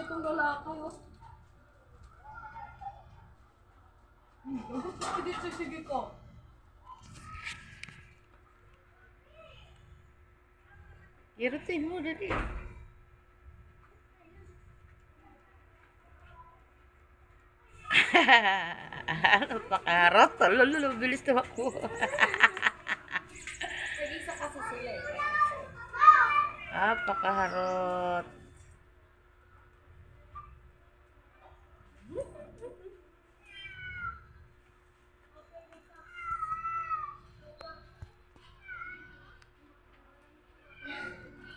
itong lalaki, oh. Gusto ko dito, sige ko. Girutin mo, dali. ano pa karot? Lolo, bilis tumakbo. Nag-isa kasi sila, eh. ah, pakaharot.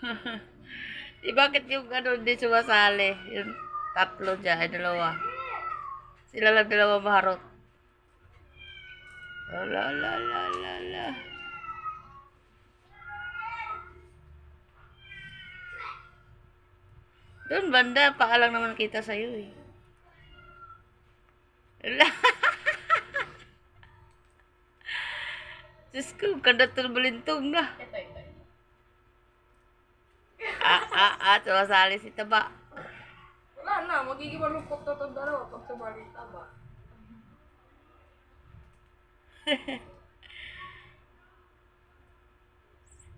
Di bakit yung ano hindi sumasali? Yung tatlo dyan, ay dalawa. Sila lang dalawa maharot. La la la la la la. Doon banda, paalang naman kita sa'yo eh. Ala. Diyos ko, ganda tulbalintong na. Ah, ah, ah, sumasali si Taba. Wala na, magiging malungkot na itong dalawa pag sumalita ba?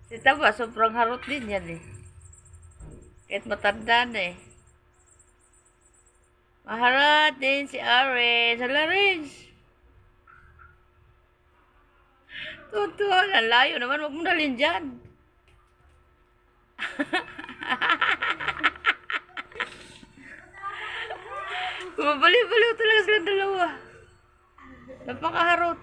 Si Taba, sobrang harot din yan eh. Kahit matanda na eh. Maharot din si Orange. Hala, Orange. Totoo, ang layo naman. Huwag mo dalhin dyan. Bumabaliw-baliw talaga silang dalawa. Napakaharot.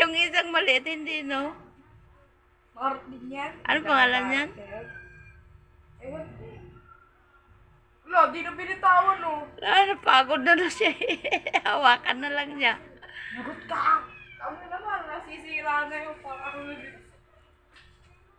Yung isang maliit, hindi, no? Marot din yan. Ano pangalan niyan? Ewan ko. Wala, di na binitawan, oh. Ah, napagod na na siya. Hawakan na lang niya. Nagot ka! Kami naman, nasisira na yung pang-arulid